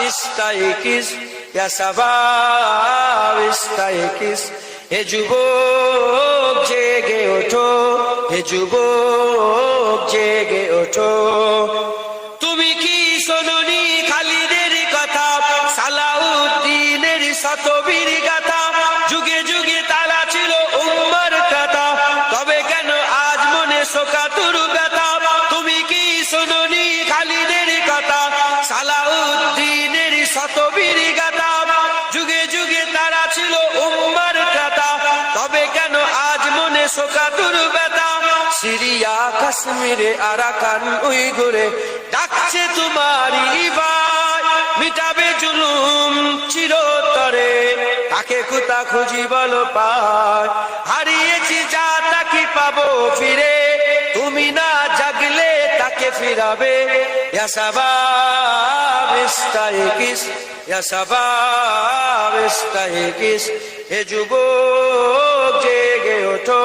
ইস্তাইকিস ইয়া শাবাব ইস্তাইকিস হে যুবক, জেগে ওঠো, হে তুমি কি শোনি খালিদের কথা? সালাউদ্দিনের শতবীর গাথা। যুগে যুগে তারা ছিল উম্মার কথা। তবে কেন আজ মনে শোকাতুর সিরিয়া, কাশ্মীরে, আরাকান ওই ঘুরে ডাকছে তোমারই ভাই মিটাবে জুলুম চিরতরে। তাকে কুতা খুঁজি বলো পায় হারিয়েছি যা তাকে পাবো ফিরে? তুমি না জাগলে, তাকে ফিরাবে। ইয়া ইয়া শাবাব ইস্তাইকিস হে যুবক, জেগে ওঠো।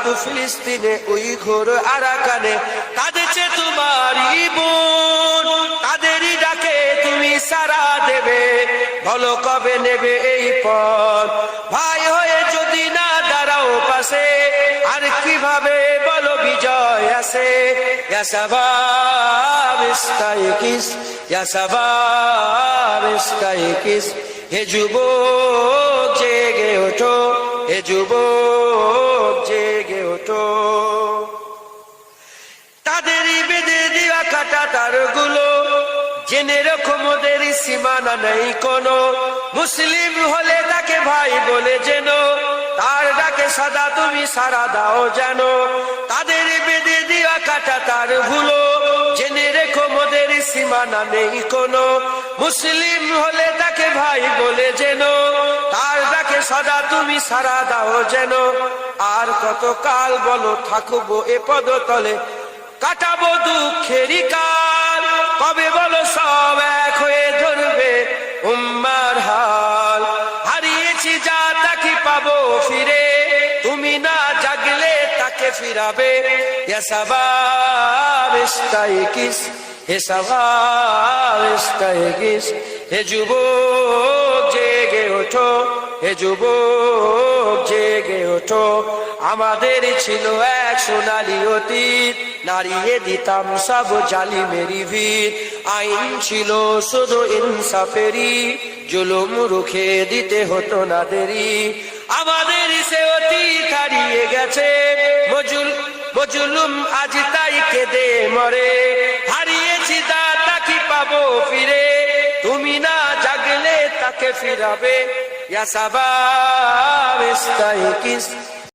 ভারত ফিলিস্তিনে ওই ঘোর আরাকানে। কাঁদেছে বোন, তাদেরই ডাকে তুমি সারা দেবে। বলো কবে নেবে এই পথ? ভাই হয়ে যদি না দাঁড়াও পাশে, আর কীভাবে বলো বিজয় ইস্তাইকিস হে যুবক, জেগে ওঠো, হে যুবক। জেগে ওঠো। তাদেরই বেঁধে দেওয়া কাটা তারগুলো, জেনে রকম ওদের সীমানা নেই কোনো। মুসলিম হলে তাকে ভাই বলে যেন তার ডাকে সাদা তুমি সারা দাও জানো। তাদের বেঁধে দেওয়া কাটা তার ভুলো জেনে রেখো মোদের সীমানা নেই কোনো। মুসলিম হলে তাকে ভাই বলে যেন তার ডাকে সদা তুমি সারা দাও যেন। আর কত কাল বলো থাকব এ পদতলে। কাটাবো দুঃখেরই কাল। কবে বলো সব এক হয়ে ধরবে উম্মার হাল। হারিয়েছি যা তাকে পাবো ফিরে? তুমি না তাকে ফিরাবে ইস্তাইকিস হে ইস্তাইকিস হে যুবক, জেগে ওঠো, হে যুবক, জেগে ওঠো। আমাদের ছিল এক সোনালি অতীত নারিয়ে দিতাম সব জালি মেরি ভিত। আইন ছিল শুধু ইনসাফেরি জুলুম রুখে দিতে হতো না দেরি। আমাদের সে হারিয়ে গেছে। মজুল, মজুলুম আজ তাই কেঁদে মরে। হারিয়েছি দাতা কি পাবো ফিরে? তুমি না জাগলে তাকে ফিরাবে। ইয়া সাবাব, ইস্তাইকিস।